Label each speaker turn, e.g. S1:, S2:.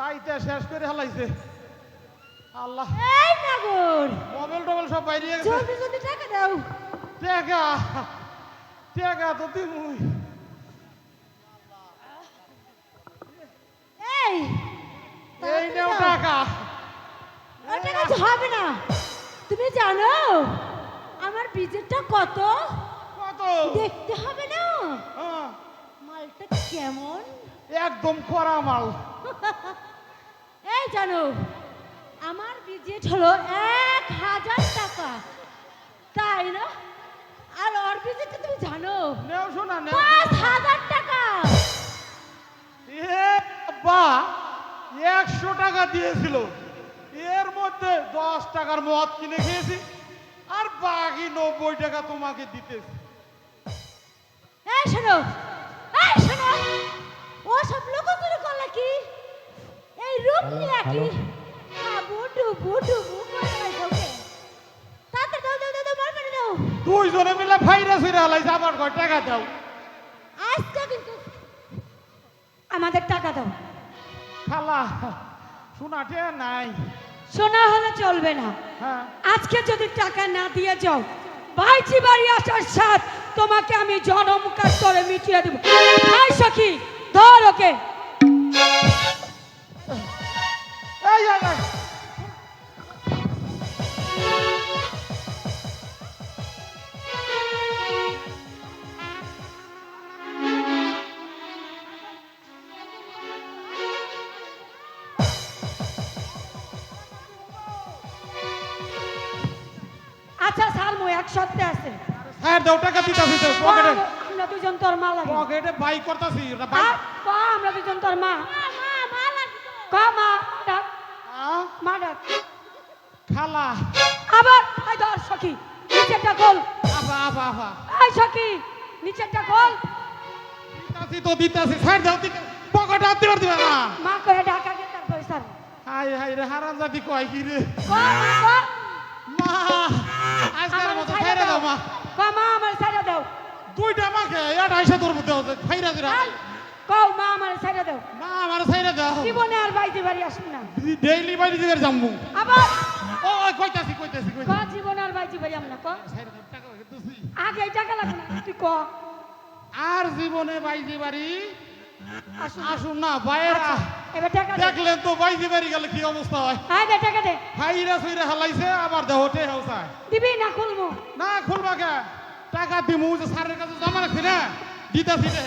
S1: চাইতে শেষ করে হালাইছে আল্লাহ।
S2: এই নাগর।
S1: মোবাইল টোবাইল সব বাইরে গেছে।
S2: জলদি জলদি টাকা দাও।
S1: টেকা। টেকা তো দিমুই।
S2: এই
S1: এই নেও। টাকা।
S2: হবে না। তুমি জানো আমার বিজেটটা কত?
S1: কত?
S2: দেখতে হবে না।
S1: হ্যাঁ,
S2: মালটা কেমন?
S1: একদম করা মাল।
S2: এই জানো আমার বিজেট হলো এক হাজার টাকা। তাই না? আর ওর বিজেটটা তুমি জানো?
S1: নেও শোনা নেও
S2: পাঁচ হাজার টাকা।
S1: এ বা একশো টাকা দিয়েছিল। এর মধ্যে দশ টাকার মদ কিনে খেয়েছি আর বাকি নব্বই টাকা তোমাকে দিতেছি।
S2: এই শোনো রূপ নিয়ে কি হাবু ডুবু ডুবু দাও
S1: দুইজনে মিলে ভাইরাস হয়ে হালাইছে আমার ঘর টাকা দাও।
S2: আজকে কিন্তু আমাদের টাকা দাও।
S1: খালা শোনাটে নাই।
S3: শোনা হলে চলবে না।
S1: হ্যাঁ।
S3: আজকে যদি টাকা না দিয়ে যাও ভাইজি বাড়ি আসার সাথ তোমাকে আমি জনম কাজ করে মিটিয়ে দেবো। ভাই সখী ধর ওকে। আচ্ছা স্যার মো এক সপ্তাহে আছে।
S1: হ্যাঁ দাও টাকা দিতাছি তো পকেটে।
S3: আমরা দুজন তোর মা লাগে।
S1: পকেটে বাইক করতাছি
S3: ক আমরা দুজন তোর মা।
S2: মা মা লাগবে
S3: ক মা
S1: খালা
S3: আবার এই ধর সখী নিচেরটা গোল।
S1: আবা আবা আবা
S3: এই সখী নিচেরটা গোল।
S1: দিতাছি তো দিতাছি সাইড দাও দিতে পকেটে হাত দিবার দিবা না।
S3: মা করে ঢাকা গে তার পয়সা
S1: হাই হাই রে হারাম জাতি কয় কি রে।
S3: মা ক
S1: আজকের মতো
S3: ছাইড়া
S1: খাইরে দাও। মা।
S3: ক মা আমার ছাইড়া দাও।
S1: দুইটা মাকে আড়াইশো তোর মধ্যে হচ্ছে খাইরা দিরা।
S3: কও মা আমার ছাইড়া দাও।
S1: মা আমার খাইরে দাও।
S3: জীবনে আর বাইতে বাড়ি আসুন না।
S1: ডেইলি দিবার যামু।
S3: আবার।
S1: ও ওই কইতাছি কইতাছি
S3: ক
S1: কইতাছি
S3: জীবনে আর বাইতে বাড়ি আমরা ক?
S1: টাকা দিতেছি
S3: আগে টাকা লাগবে না তুই ক?
S1: আর জীবনে বাইজি বাড়ি?
S3: আসুন।
S1: না বাইরা।
S3: আচ্ছা,
S1: দেখলেন তো বাইজি বাড়ি গেলে কি অবস্থা হয়?
S3: আয় দে টাকা দে।
S1: খাইরা সুইরা হালাইছে আবার দেহতে হেউসায়।
S3: দিবি না খুলবো?
S1: না খুলবা কে? টাকা দিমু যে স্যারের কাছে জমা রাখছি না দিতাছি রে।